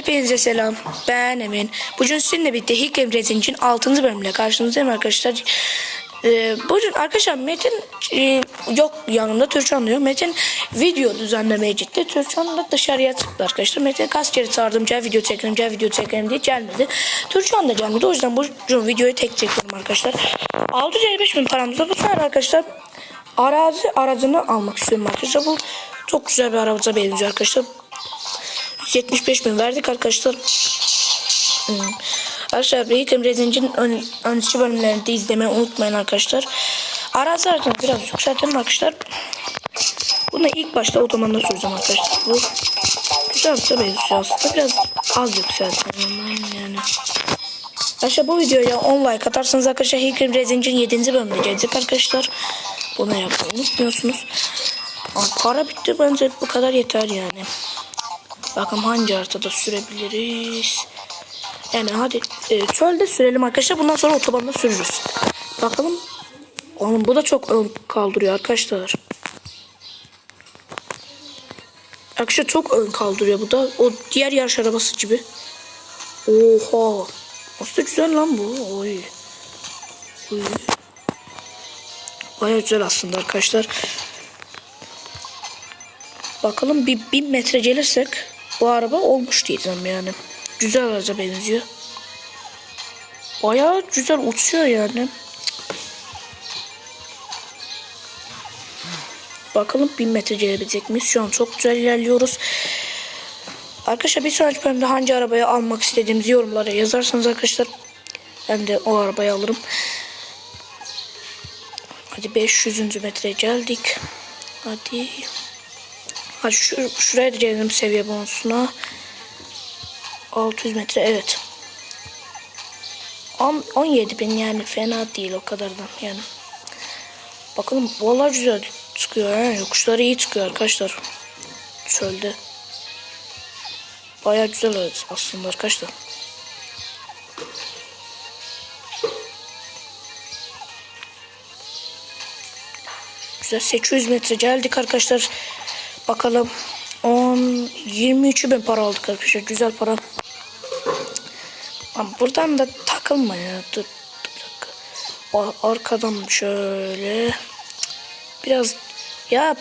Hepinize selam. Ben Emin. Bugün sizinle birlikte Hikmet Rezinc'in 6. bölümüyle karşınızdayım arkadaşlar. Ee, bugün arkadaşlar Metin e, yok yanımda Türkçan diyor. Metin video düzenlemeye gitti. Türkçan da dışarıya çıktı arkadaşlar. Metin kaç kere çağırdım gel video çekelim gel video çekelim diye gelmedi. Türkçan da gelmedi. O yüzden bugün videoyu tek çekiyorum arkadaşlar. 655 bin paramızda bu sefer arkadaşlar arazi aracını almak istiyorum arkadaşlar. Bu çok güzel bir arabaza benziyor arkadaşlar. 75 bin verdik arkadaşlar. Hmm. Arkadaşlar Büyük Emre Zincir'in ön, önceki bölümlerini de izlemeyi unutmayın arkadaşlar. Arazi aracını biraz yükseltelim arkadaşlar. Bunu ilk başta otomanda süreceğim arkadaşlar. Bu güzel bir benziyor aslında. Biraz az yükseltelim yani. Arkadaşlar bu videoya 10 like atarsanız arkadaşlar Hilk Emre Zincir'in 7. bölümüne gelecek arkadaşlar. Bunu yapmayı unutmuyorsunuz. Para bitti bence bu kadar yeter yani. Bakalım hangi haritada sürebiliriz. Yani hadi e, çölde sürelim arkadaşlar. Bundan sonra otobanda sürürüz. Bakalım. Oğlum bu da çok ön kaldırıyor arkadaşlar. Arkadaşlar çok ön kaldırıyor bu da. O diğer yarış arabası gibi. Oha. Aslında güzel lan bu. Oy. Oy. Baya güzel aslında arkadaşlar. Bakalım bir bin metre gelirsek bu araba olmuş diyeceğim yani. Güzel araca benziyor. Baya güzel uçuyor yani. Bakalım bin metre gelebilecek miyiz? Şu an çok güzel ilerliyoruz. Arkadaşlar bir sonraki bölümde hangi arabayı almak istediğimizi yorumlara yazarsanız arkadaşlar ben de o arabayı alırım. Hadi 500. metreye geldik. Hadi. Hadi şu, şuraya da gelelim seviye bonusuna. 600 metre evet. 10, 17 bin yani fena değil o kadardan yani. Bakalım vallahi güzel çıkıyor ha. Yokuşları iyi çıkıyor arkadaşlar. Çölde. Baya güzel aslında arkadaşlar. Güzel 800 metre geldik arkadaşlar. Bakalım 10 23 bin para aldık arkadaşlar. Güzel para. Ama buradan da takılma ya. Dur, dur bir dakika. Ar- Arkadan şöyle biraz ya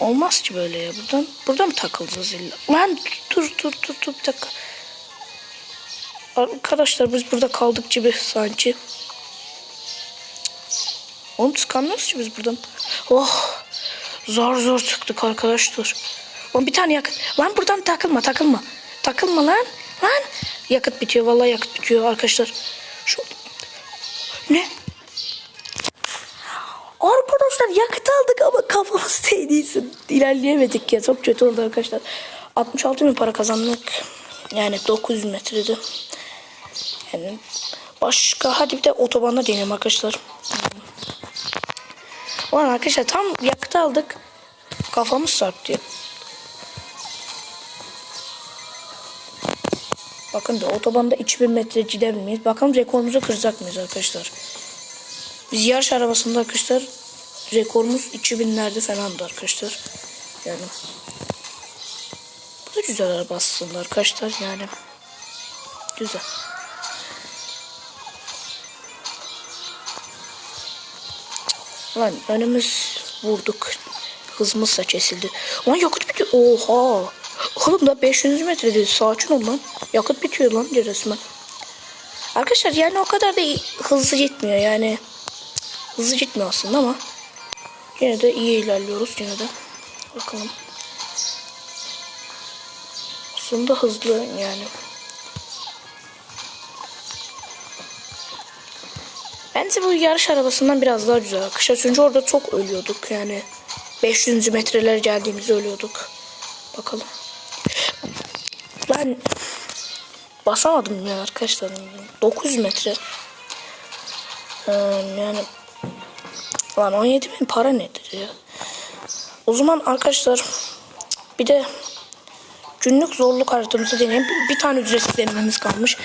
olmaz ki böyle ya. Buradan buradan mı takılacağız illa? Lan dur dur dur dur bir dakika. Arkadaşlar biz burada kaldık gibi sanki. Oğlum çıkamıyoruz ki biz buradan. Oh. Zor zor çıktık arkadaşlar. Oğlum bir tane yakıt. Lan buradan takılma takılma. Takılma lan. Lan. Yakıt bitiyor. Vallahi yakıt bitiyor arkadaşlar. Şu. Ne? Arkadaşlar yakıt aldık ama kafamız değdiysin. İlerleyemedik ya. Çok kötü oldu arkadaşlar. 66 bin para kazandık. Yani 900 metrede. Yani başka hadi bir de otobanda deneyelim arkadaşlar. Ulan arkadaşlar tam yakıt aldık. Kafamız sarktı. Bakın da otobanda 2000 metre gider miyiz? Bakalım rekorumuzu kıracak mıyız arkadaşlar? Biz yarış arabasında arkadaşlar rekorumuz 2000'lerde falandı arkadaşlar. Yani bu da güzel araba aslında arkadaşlar yani. Güzel. Lan önümüz vurduk. Hızımız da kesildi. Lan yakıt bitiyor. Oha. Oğlum da 500 metre dedi. Sakin ol lan. Yakıt bitiyor lan resmen. Arkadaşlar yani o kadar da hızlı gitmiyor yani. Hızlı gitmiyor aslında ama yine de iyi ilerliyoruz yine de. Bakalım. Aslında hızlı yani. Bence bu yarış arabasından biraz daha güzel. Kışa çünkü orada çok ölüyorduk yani. 500. metreler geldiğimizde ölüyorduk. Bakalım. Ben basamadım ya arkadaşlar. 900 metre. Ee, yani lan 17 bin para nedir ya? O zaman arkadaşlar bir de günlük zorluk haritamızı deneyelim. Bir, bir tane ücretsiz denememiz kalmış.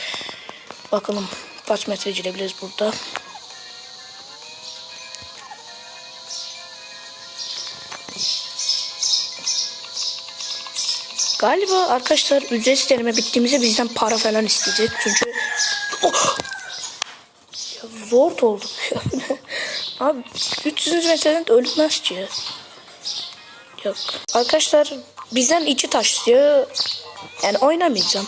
Bakalım kaç metre girebiliriz burada. Galiba arkadaşlar ücretsiz deneme bittiğimizde bizden para falan isteyecek. Çünkü Oh! ya zor olduk ya. Abi 300 metreden de ölünmez ki ya. Yok. Arkadaşlar bizden içi taşlıyor. Yani oynamayacağım.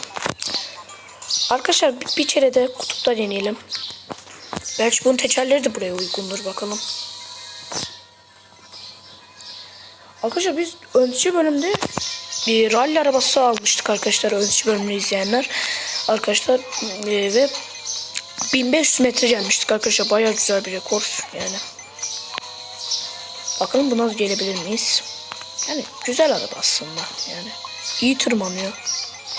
Arkadaşlar bir, bir kere de kutupta deneyelim. Belki bunun tekerleri de buraya uygundur bakalım. Arkadaşlar biz önceki bölümde bir rally arabası almıştık arkadaşlar önceki bölümünü izleyenler. Arkadaşlar e, ve 1500 metre gelmiştik arkadaşlar. Bayağı güzel bir rekor yani. Bakalım buna gelebilir miyiz? Yani güzel araba aslında yani. iyi tırmanıyor.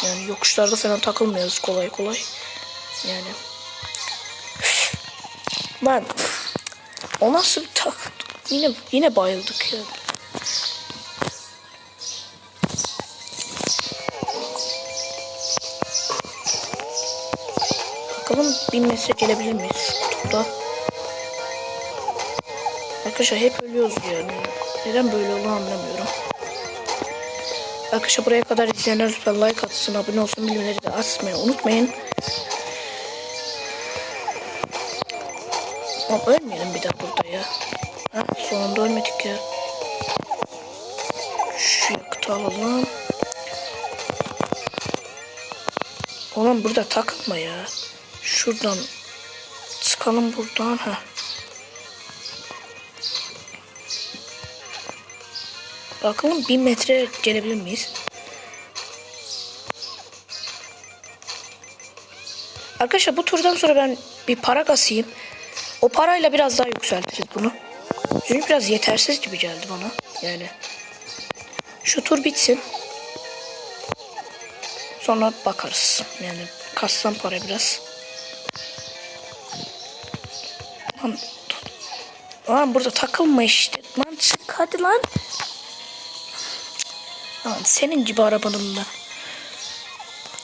Yani yokuşlarda falan takılmıyoruz kolay kolay. Yani. Ben o nasıl bir tak? Yine yine bayıldık ya. Bakalım bir mesaj gelebilir miyiz kutuda? Arkadaşlar hep ölüyoruz yani. Neden böyle olduğunu anlamıyorum. Arkadaşlar buraya kadar izleyenler lütfen like atsın, abone olsun, bildirimleri de açmayı unutmayın. Ama ölmeyelim bir daha burada ya. Ha, sonunda ölmedik ya. Şu yakıtı alalım. Oğlum burada takılma ya. Şuradan çıkalım buradan ha. Bakalım bin metre gelebilir miyiz? Arkadaşlar bu turdan sonra ben bir para kasayım. O parayla biraz daha yükseltiriz bunu. Çünkü biraz yetersiz gibi geldi bana. Yani. Şu tur bitsin. Sonra bakarız. Yani kassam para biraz. Lan, lan burada takılma işte. Lan çık hadi lan. Lan senin gibi arabanın ben.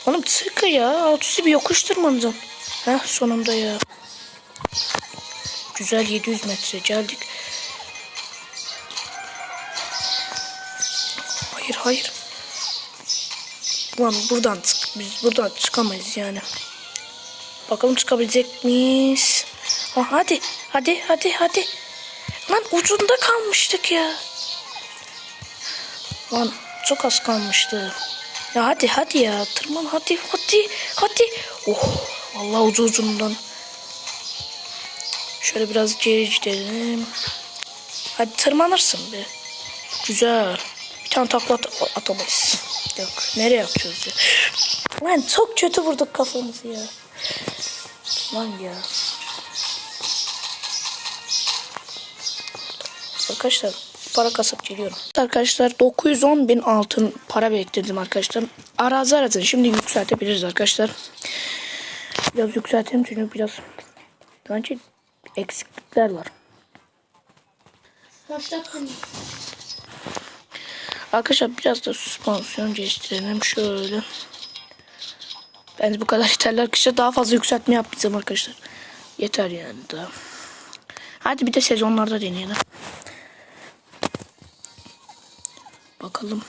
Oğlum çık ya. Alt üstü bir yokuş tırmanacağım. Heh sonunda ya. Güzel 700 metre geldik. Hayır hayır. Lan buradan çık. Biz buradan çıkamayız yani. Bakalım çıkabilecek miyiz? Ha, hadi hadi hadi hadi. Lan ucunda kalmıştık ya. Lan çok az kalmıştı. Ya hadi hadi ya tırman hadi hadi hadi. Oh Allah ucu ucundan. Şöyle biraz geri gidelim. Hadi tırmanırsın be. Güzel. Bir tane takla at atamayız. Yok. Nereye atıyoruz ya? Lan çok kötü vurduk kafamızı ya. Lan ya. Arkadaşlar para kasıp geliyorum. Arkadaşlar 910 bin altın para biriktirdim arkadaşlar. Arazi arazın şimdi yükseltebiliriz arkadaşlar. Biraz yükseltelim çünkü biraz bence eksiklikler var. Arkadaşlar biraz da süspansiyon geliştirelim şöyle. Bence bu kadar yeterli arkadaşlar. Daha fazla yükseltme yapmayacağım arkadaşlar. Yeter yani daha. Hadi bir de sezonlarda deneyelim. Bakalım.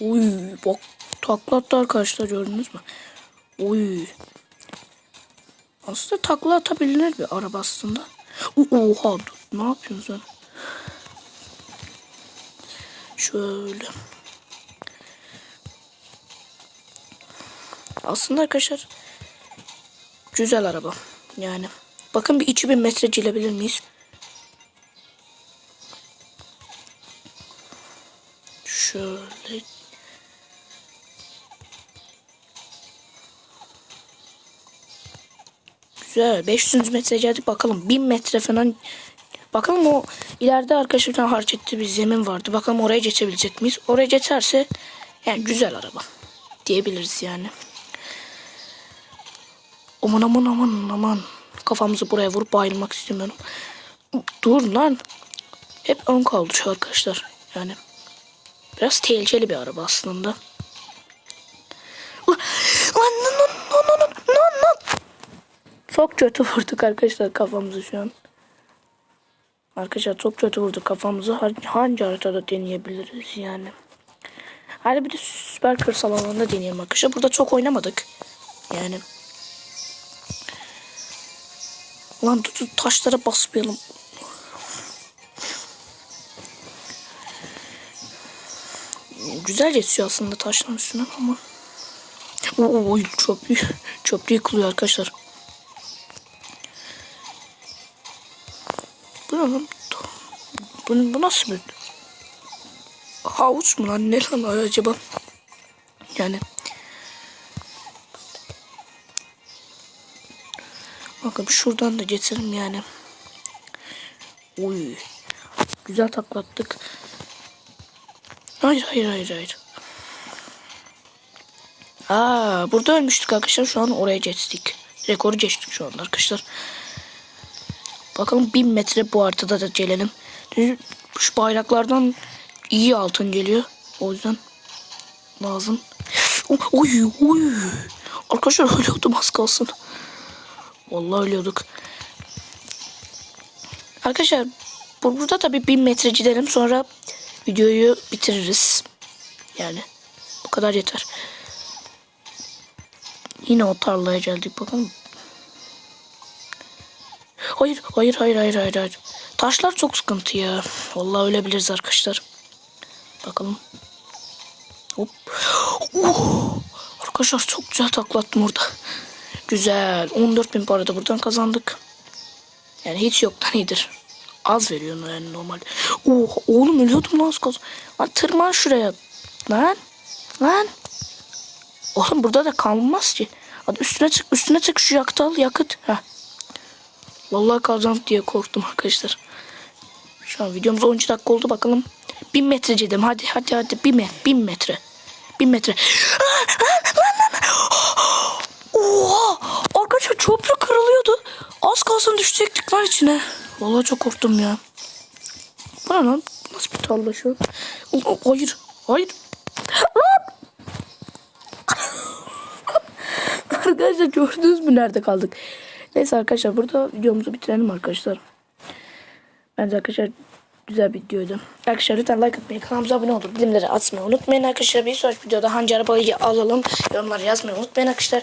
Uy bak taklattı arkadaşlar gördünüz mü? Uy. Aslında takla atabilir bir araba aslında. Oha dur, ne yapıyorsun sen? Şöyle. Aslında arkadaşlar güzel araba. Yani bakın bir 2000 metre girebilir miyiz? Şöyle Güzel. 500 metre geldik bakalım. 1000 metre falan. Bakalım o ileride arkadaşımdan harç ettiği bir zemin vardı. Bakalım oraya geçebilecek miyiz? Oraya geçerse yani güzel araba. Diyebiliriz yani. Aman aman aman aman. Kafamızı buraya vurup bayılmak istemiyorum. Dur lan. Hep ön kaldı şu arkadaşlar. Yani. Biraz tehlikeli bir araba aslında. Çok kötü vurduk arkadaşlar kafamızı şu an. Arkadaşlar çok kötü vurduk kafamızı. Hangi haritada deneyebiliriz yani. Hadi bir de süper kırsal alanda deneyelim arkadaşlar. Burada çok oynamadık. Yani. Lan dur, taşlara basmayalım. Güzel geçiyor aslında taşların üstünden ama. Oy, çöplü, çöplü yıkılıyor arkadaşlar. Bu ne lan? Bu, bu nasıl bir... Havuç mu lan? Ne lan acaba? Yani... Bakın şuradan da geçelim yani. Oy. Güzel taklattık. Hayır hayır hayır hayır. Aa, burada ölmüştük arkadaşlar. Şu an oraya geçtik. Rekoru geçtik şu anda arkadaşlar. Bakalım 1000 metre bu haritada da gelelim. Şu bayraklardan iyi altın geliyor. O yüzden lazım. Oy oy. Arkadaşlar ölüyordum az kalsın. Vallahi ölüyorduk. Arkadaşlar bu- burada tabii 1000 metre gidelim sonra videoyu bitiririz. Yani bu kadar yeter. Yine o tarlaya geldik bakalım. Hayır, hayır, hayır, hayır, hayır, hayır. Taşlar çok sıkıntı ya. Vallahi ölebiliriz arkadaşlar. Bakalım. Hop. Oh! Arkadaşlar çok güzel taklattım orada. Güzel. 14 bin para da buradan kazandık. Yani hiç yoktan iyidir. Az veriyor yani normal. Oh, oğlum ölüyordum lan az. Lan tırman şuraya. Lan. Lan. Oğlum burada da kalmaz ki. Hadi üstüne çık üstüne çık şu yakıtı al yakıt. Heh. Vallahi kalacağım diye korktum arkadaşlar. Şu an videomuz 13 dakika oldu bakalım. 1000 metre dedim hadi hadi hadi 1000 me 1000 metre. 1000 metre. Ah, ah, lan, lan, lan. Oha! Arkadaşlar köprü kırılıyordu. Az kalsın düşecektik lan içine. Vallahi çok korktum ya. Bu ne lan? Nasıl bir tarla şu? Hayır. Hayır. Arkadaşlar gördünüz mü nerede kaldık? Neyse arkadaşlar burada videomuzu bitirelim arkadaşlar. Bence arkadaşlar güzel bir videoydu. Arkadaşlar lütfen like atmayı, kanalımıza abone olup bilimleri atmayı unutmayın arkadaşlar. Bir sonraki videoda hangi arabayı alalım yorumlar yazmayı unutmayın arkadaşlar.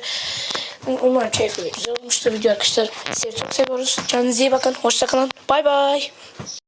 Umarım keyifli güzel olmuştur video arkadaşlar. Sizi çok seviyoruz. Kendinize iyi bakın. Hoşçakalın. Bay bay.